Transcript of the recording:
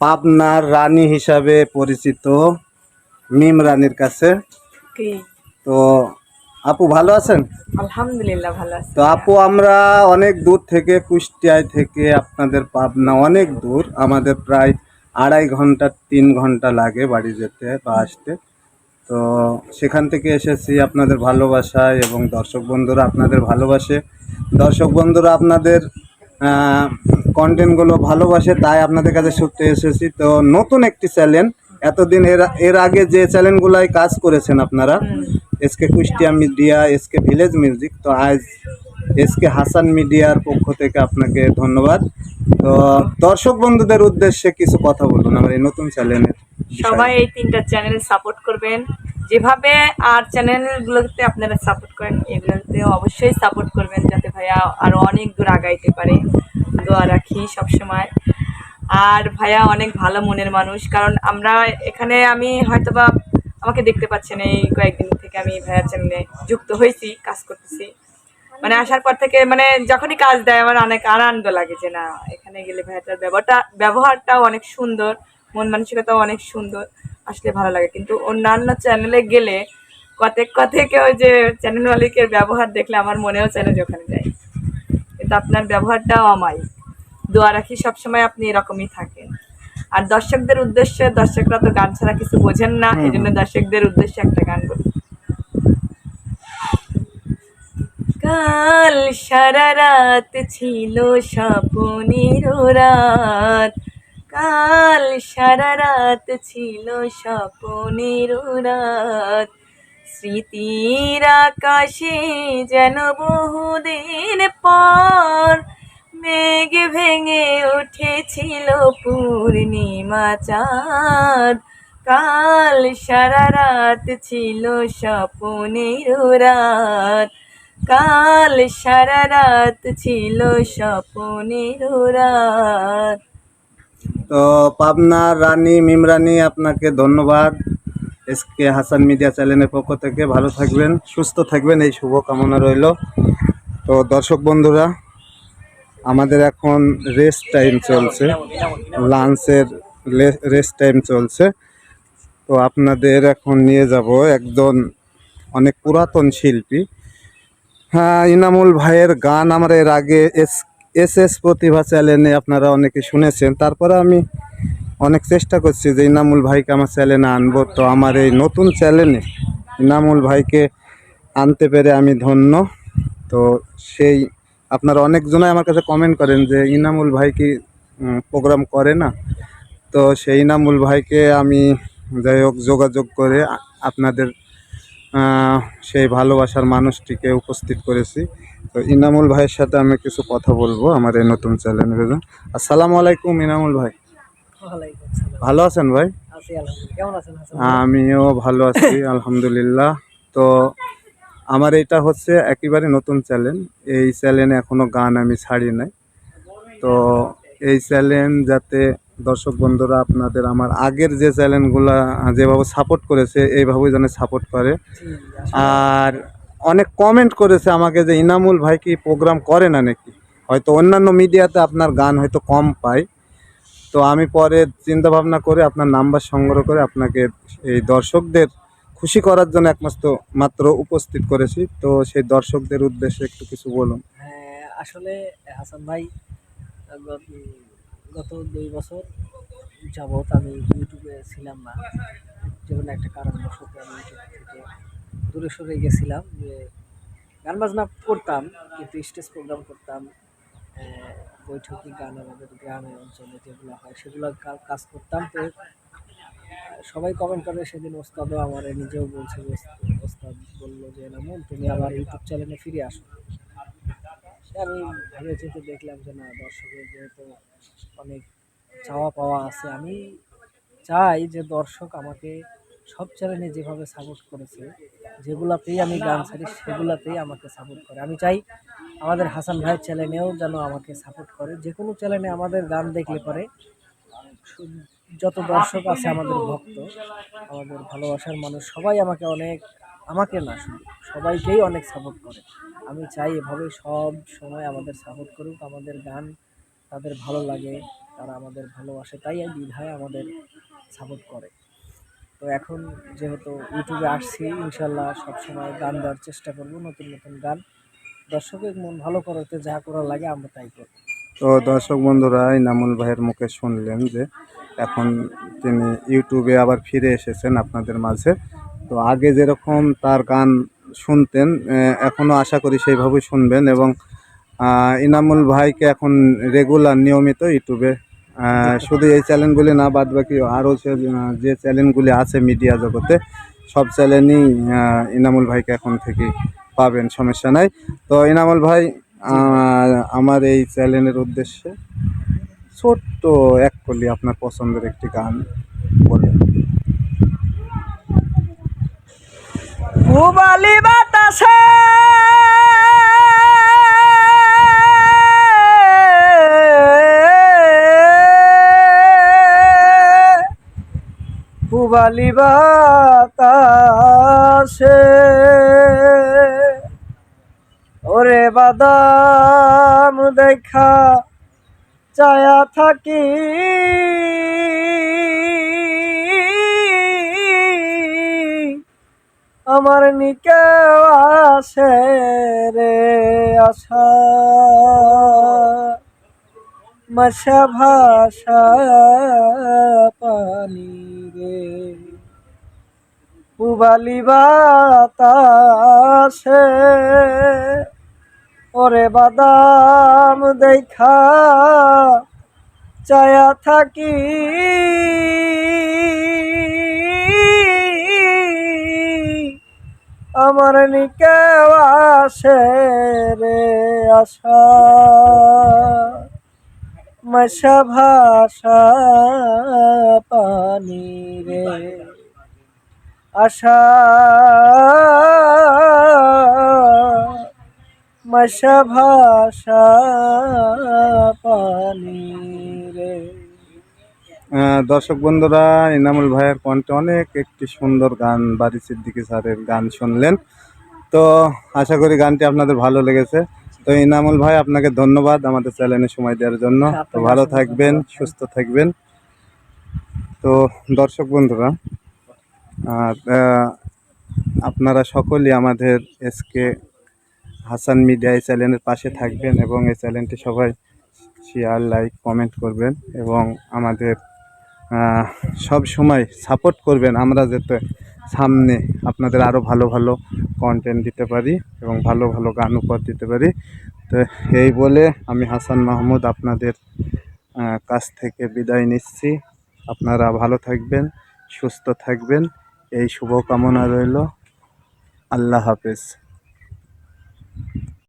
পাবনার রানী হিসাবে পরিচিত মিম রানীর কাছে। তো আপু ভালো আছেন? আলহামদুলিল্লাহ ভালো আছি। তো আপু আমরা অনেক দূর থেকে কুষ্টিয়ায় থেকে আপনাদের পাবনা অনেক দূর। আমাদের প্রায় আড়াই ঘণ্টা তিন ঘণ্টা লাগে বাড়ি যেতে বা আসতে। তো সেখান থেকে এসেছি আপনাদের ভালোবাসায় এবং দর্শক বন্ধুরা আপনাদের ভালোবাসে। দর্শক বন্ধুরা আপনাদের কন্টেন্টগুলো ভালোবাসে তাই আপনাদের কাছে শুনতে এসেছি। তো নতুন একটি চ্যানেল এতদিন এর এর আগে যে চ্যানেলগুলাই কাজ করেছেন আপনারা SK Kushtia media SK village music তো আজ এসকে হাসান মিডিয়ার পক্ষ থেকে আপনাকে ধন্যবাদ। তো দর্শক বন্ধুদের উদ্দেশ্যে কিছু কথা বলুন আমার এই নতুন চ্যানেলের সবাই এই তিনটা চ্যানেল সাপোর্ট করবেন। যেভাবে আর চ্যানেলগুলোতে আপনারা সাপোর্ট করেন এগুলোতে অবশ্যই সাপোর্ট করবেন যাতে ভাইয়া আরও অনেক দূর আগাইতে পারে। দোয়া রাখি সবসময়। আর ভাইয়া অনেক ভালো মনের মানুষ, কারণ আমরা এখানে আমি হয়তোবা আমাকে দেখতে পাচ্ছেন এই কয়েকদিন থেকে আমি ভাইয়া চ্যানেলে যুক্ত হয়েছি, কাজ করতেছি। মানে আসার পর থেকে মানে যখনই কাজ দেয় আমার অনেক আনন্দ লাগে যে না এখানে গেলে ভাইয়াটার ব্যবহারটা ব্যবহারটাও অনেক সুন্দর মন মানসিকতাও অনেক সুন্দর আসলে ভালো লাগে। কিন্তু অন্যান্য চ্যানেলে গেলে কতেক কতেক ওই যে চ্যানেল মালিকের ব্যবহার দেখলে আমার মনেও চ্যানেল ওখানে যায়। কিন্তু আপনার ব্যবহারটাও আমায় দোয়া রাখি সবসময় আপনি এরকমই থাকেন। আর দর্শকদের উদ্দেশ্যে দর্শকরা তো গান ছাড়া কিছু বোঝেন না এই জন্য দর্শকদের উদ্দেশ্যে একটা গান বলি কাল সারা রাত ছিল স্বপনের রাত। কাল সারা রাত ছিল স্বপনের রাত। স্মৃতির আকাশে যেন বহুদিন পর মেঘ ভেঙে উঠেছিল পূর্ণিমা চাঁদ। কাল সারা রাত ছিল স্বপনের রাত। কাল সারা রাত ছিল স্বপনের রাত। তো পাবনার রানী মিমরানি, আপনাকে ধন্যবাদ। এসকে হাসান মিডিয়া চ্যানেলের পক্ষ থেকে ভালো থাকবেন, সুস্থ থাকবেন, এই শুভকামনা রইল। তো দর্শক বন্ধুরা, আমাদের এখন রেস্ট টাইম চলছে, লাঞ্চের রেস্ট টাইম চলছে। তো আপনাদের এখন নিয়ে যাব একজন অনেক পুরাতন শিল্পী হ্যাঁ ইনামুল ভাইয়ের গান আমরা এর আগে এস এস এস প্রতিভা চ্যানেলে আপনারা অনেকে শুনেছেন। তারপরে আমি অনেক চেষ্টা করছি যে ইনামুল ভাইকে আমার চ্যানেলে আনব। তো আমার এই নতুন চ্যানেলে ইনামুল ভাইকে আনতে পেরে আমি ধন্য। তো সেই আপনারা অনেকজনাই আমার কাছে কমেন্ট করেন যে ইনামুল ভাই কি প্রোগ্রাম করে না? তো সেই ইনামুল ভাইকে আমি যাই হোক যোগাযোগ করে আপনাদের সেই ভালোবাসার মানুষটিকে উপস্থিত করেছি। তো ইনামুল ভাইয়ের সাথে আমি কিছু কথা বলব আমার এই নতুন চ্যানেলের আসসালামু আলাইকুম ইনামুল ভাই। ভালো আছেন ভাই? আমিও ভালো আছি আলহামদুলিল্লাহ। তো আমার এটা হচ্ছে একেবারে নতুন চ্যানেল। এই চ্যানেলে এখনও গান আমি ছাড়ি নাই। তো এই চ্যানেল যাতে দর্শক বন্ধুরা, আপনাদের আমার আগের যে চ্যানেলগুলো যেভাবে সাপোর্ট করেছে, এইভাবেই যেন সাপোর্ট করে। আর অনেক কমেন্ট করেছে আমাকে যে, ইনামুল ভাই কি প্রোগ্রাম করে না নাকি? হয়তো অন্যান্য মিডিয়াতে আপনার গান হয়তো কম পায়। তো আমি পরে চিন্তা ভাবনা করে আপনার নাম্বার সংগ্রহ করে আপনাকে এই দর্শকদের খুশি করার জন্য একমাত্র, মাত্র উপস্থিত করেছি। তো সেই দর্শকদের উদ্দেশ্যে একটু কিছু বলুন। হ্যাঁ আসলে হাসান ভাই গত দুই বছর যাবৎ আমি ইউটিউবে ছিলাম না। যেমন একটা কারণবশত আমি ইউটিউব থেকে দূরে সরে গেছিলাম যে গান বাজনা করতাম, কিন্তু স্টেজ প্রোগ্রাম করতাম বৈঠকি গান আমাদের গ্রামে, অঞ্চলে যেগুলো হয় সেগুলো কাজ করতাম। তো, সবাই কমেন্ট করে সেদিন ওস্তাদও আমার নিজেও বলছে, ওস্তাদ বলল যে নামুন তুমি আবার ইউটিউব চ্যানেলে ফিরে আসো। আমি ভেবে চিন্তে দেখলাম যে না, দর্শকের যেহেতু অনেক চাওয়া পাওয়া আছে, আমি চাই যে দর্শক আমাকে সব চ্যানেলে যেভাবে সাপোর্ট করেছে, যেগুলাতেই আমি গান ছাড়ি সেগুলাতেই আমাকে সাপোর্ট করে। আমি চাই আমাদের হাসান ভাইয়ের চ্যানেলেও যেন আমাকে সাপোর্ট করে। যে কোনো চ্যানেলে আমাদের গান দেখলে পরে যত দর্শক আছে, আমাদের ভক্ত, আমাদের ভালোবাসার মানুষ, সবাই আমাকে অনেক, আমাকে না শুধু সবাইকেই অনেক সাপোর্ট করে। আমি চাই এভাবে সব সময় আমাদের সাপোর্ট করুক, আমাদের গান তাদের ভালো লাগে, তারা আমাদের ভালোবাসে, তাই বিধায় আমাদের সাপোর্ট করে। তো এখন যেহেতু ইউটিউবে আসছি ইনশাল্লাহ সবসময় গান দেওয়ার চেষ্টা করব, নতুন নতুন গান। দর্শকের মন ভালো করতে যা করা লাগে আমরা তাই করব তো দর্শক বন্ধুরা, ইনামুল ভাইয়ের মুখে শুনলেন যে এখন তিনি ইউটিউবে আবার ফিরে এসেছেন আপনাদের মাঝে। তো আগে যেরকম তার গান শুনতেন এখনও আশা করি সেইভাবেই শুনবেন এবং ইনামুল ভাইকে এখন রেগুলার নিয়মিত ইউটিউবে শুধু এই চ্যানেলগুলি না বাদ বাকি আরও যে চ্যানেলগুলি আছে মিডিয়া জগতে, সব চ্যানেলই ইনামুল ভাইকে এখন থেকে পাবেন, সমস্যা নাই। তো ইনামুল ভাই আমার এই চ্যানেলের উদ্দেশ্যে ছোট্ট এক কলি আপনার পছন্দের একটি গান বলুন। পুবালি বাতাসে। পুবালি বাতাসে। ওরে বাদাম দেখা চায়া থাকি। আমার নিকে আসে রে আশা। মশা ভাষা পানি রে। পুবালি বাতাসে ওরে বাদাম দেখা চায়া থাকি আমার নিকে আসে রে আশা। মশা ভাষা পানি রে। আশা। মশা ভাষা পানি রে। দর্শক বন্ধুরা ইনামুল ভাইয়ের কণ্ঠে অনেক একটি সুন্দর গান বাড়ি সিদ্দিকি স্যারের গান শুনলেন। তো আশা করি গানটি আপনাদের ভালো লেগেছে। তো ইনামুল ভাই আপনাকে ধন্যবাদ আমাদের চ্যানেলে সময় দেওয়ার জন্য। তো ভালো থাকবেন সুস্থ থাকবেন। তো দর্শক বন্ধুরা আর আপনারা সকলেই আমাদের এসকে হাসান মিডিয়া এই চ্যানেলের পাশে থাকবেন এবং এই চ্যানেলটি সবাই শেয়ার লাইক কমেন্ট করবেন এবং আমাদের সব সময় সাপোর্ট করবেন আমরা যাতে সামনে আপনাদের আরও ভালো ভালো কন্টেন্ট দিতে পারি এবং ভালো ভালো গান উপহার দিতে পারি। তো এই বলে আমি হাসান মাহমুদ আপনাদের কাছ থেকে বিদায় নিচ্ছি। আপনারা ভালো থাকবেন, সুস্থ থাকবেন। এই শুভকামনা রইল। আল্লাহ হাফেজ।